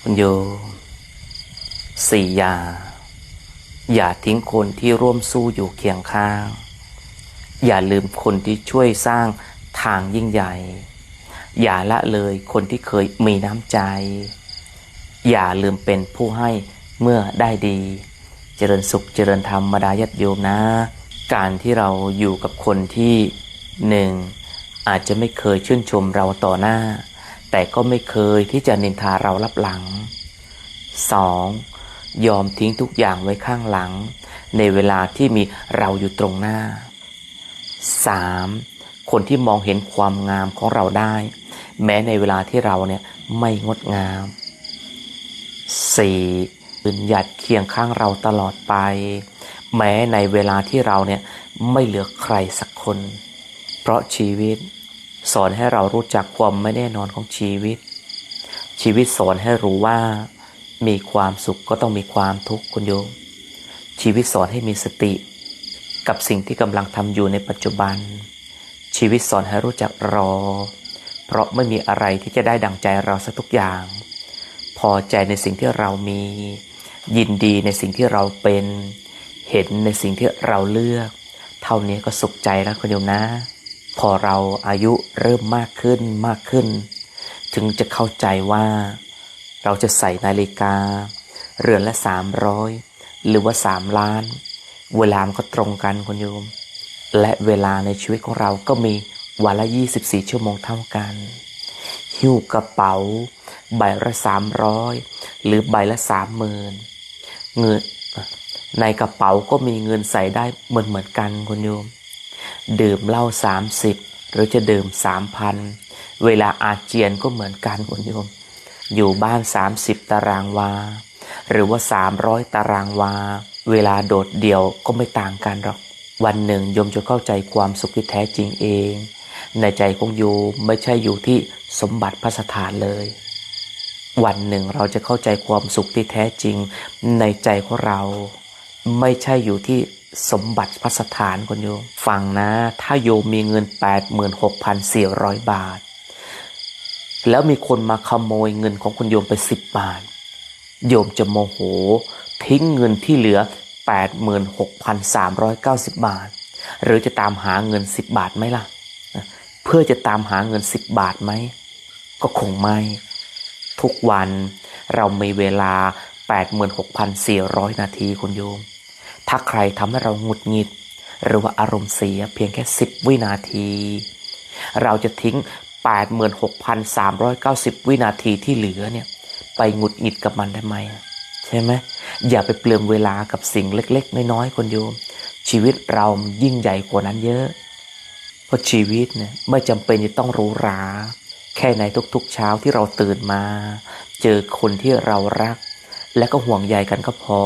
คุณโยมสี่อย่า อย่าทิ้งคนที่ร่วมสู้อยู่เคียงข้าง อย่าลืมคนที่ช่วยสร้างทางยิ่งใหญ่ อย่าละเลยคนที่เคยมีน้ำใจ อย่าลืมเป็นผู้ให้เมื่อได้ดี เจริญสุขเจริญธรรมมาดายัดโยมนะ การที่เราอยู่กับคนที่หนึ่งอาจจะไม่เคยชื่นชมเราต่อหน้า แต่ก็ไม่เคยที่จะนินทาเรารับหลัง 2. ยอมทิ้งทุกอย่างไว้ข้างหลัง ในเวลาที่มีเราอยู่ตรงหน้า 3. คนที่มองเห็นความงามของเราได้ แม้ในเวลาที่เราเนี่ยไม่งดงาม 4. ยืนหยัดเคียงข้างเราตลอดไป แม้ในเวลาที่เราเนี่ยไม่เหลือใครสักคน เพราะชีวิต สอนให้เรารู้จักความไม่แน่นอนของชีวิต ชีวิตสอนให้รู้ว่า มีความสุขก็ต้องมีความทุกข์คุณโยม ชีวิตสอนให้มีสติ กับสิ่งที่กำลังทำอยู่ในปัจจุบัน ชีวิตสอนให้รู้จักรอ เพราะไม่มีอะไรที่จะได้ดังใจเราสักทุกอย่าง พอใจในสิ่งที่เรามี ยินดีในสิ่งที่เราเป็น เห็นในสิ่งที่เราเลือก เท่านี้ก็สุขใจแล้วคุณโยมนะ พอเราอายุเริ่มมากขึ้นมากขึ้น ถึงจะเข้าใจว่า เราจะใส่นาฬิกา เรือนละสามร้อยหรือว่าสามล้าน เวลามันก็ตรงกันคุณโยม และเวลาในชีวิตของเราก็มีวันละ 24 ชั่วโมงเท่ากัน หิ้วกระเป๋า ใบละสามร้อยหรือใบละสามหมื่นเงินในกระเป๋าก็มีเงินใส่ได้เหมือนเหมือนกันคุณโยม ดื่มเหล้าสามสิบหรือจะดื่มสามพันเวลาอาเจียนก็เหมือนกันคุณโยม อยู่บ้านสามสิบตารางวา หรือว่าสามร้อยตารางวา เวลาโดดเดี่ยวก็ไม่ต่างกันหรอก วันหนึ่งโยมจะเข้าใจความสุขที่แท้จริงเอง ในใจของโยมไม่ใช่อยู่ที่สมบัติพระสถานเลย วันหนึ่งเราจะเข้าใจความสุขที่แท้จริง ในใจของเรา ไม่ใช่อยู่ที่ สมบัติพระสถานคุณโยมฟังนะ ถ้าโยมมีเงิน 86,400 บาท แล้วมีคนมาขโมยเงินของคุณโยมไป 10 บาท โยมจะโมโห ทิ้งเงินที่เหลือ 86,390 บาท หรือจะตามหาเงิน 10 บาทไหมล่ะ เพื่อจะตามหาเงิน 10 บาทไหม ก็คงไม่ ทุกวันเรามีเวลา 86,400 นาทีคุณโยม ถ้าใครทำให้เราหงุดหงิด หรือว่าอารมณ์เสียเพียงแค่ 10 วินาที เราจะทิ้ง 86,390 วินาทีที่เหลือเนี่ยไปหงุดหงิดกับมันได้ไหมใช่ไหมอย่าไปเปลืองเวลากับสิ่งเล็ก ๆ น้อยๆคนโยม ชีวิตเรายิ่งใหญ่กว่านั้นเยอะ เพราะชีวิตเนี่ยไม่จำเป็นจะต้องหรูหรา แค่ในทุกๆเช้าที่เราตื่นมา เจอคนที่เรารัก และก็ห่วงใยกันก็พอ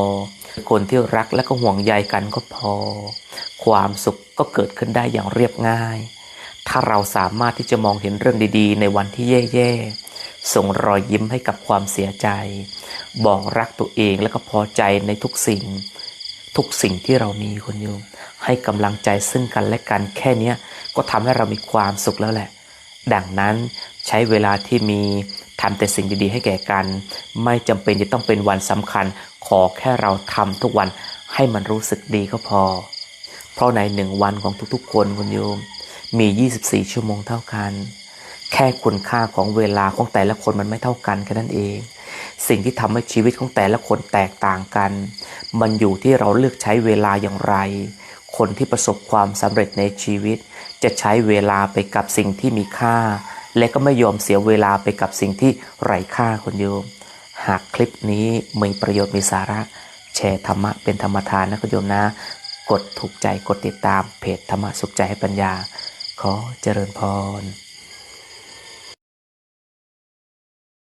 คนที่รักและก็ห่วงใยกันก็พอ ความสุขก็เกิดขึ้นได้อย่างเรียบง่าย ถ้าเราสามารถที่จะมองเห็นเรื่องดีๆ ในวันที่แย่ๆ ส่งรอยยิ้มให้กับความเสียใจ บอกรักตัวเองแล้วก็พอใจในทุกสิ่ง ทุกสิ่งที่เรามีคนโยมให้กำลังใจซึ่งกันและกันแค่นี้ก็ทำให้เรามีความสุขแล้วแหละ ดังนั้นใช้เวลาที่มี ทำแต่สิ่งดีๆให้แก่กัน ไม่จำเป็นจะต้องเป็นวันสำคัญ ขอแค่เราทำทุกวันให้มันรู้สึกดีก็พอ เพราะในหนึ่งวันของทุกๆ คนคุณโยม มี 24 ชั่วโมงเท่ากัน แค่คุณค่าของเวลาของแต่ละคนมันไม่เท่ากันแค่นั้นเอง สิ่งที่ทำให้ชีวิตของแต่ละคนแตกต่างกัน มันอยู่ที่เราเลือกใช้เวลาอย่างไร คนที่ประสบความสำเร็จในชีวิต จะใช้เวลาไปกับสิ่งที่มีค่า และก็ไม่ยอมเสียเวลาไปกับสิ่งที่ไร้ค่าคนโยม หากคลิปนี้มีประโยชน์มีสาระ แชร์ธรรมะเป็นธรรมทานนะคุณโยมนะ กดถูกใจกดติดตามเพจธรรมะสุขใจให้ปัญญา ขอเจริญพร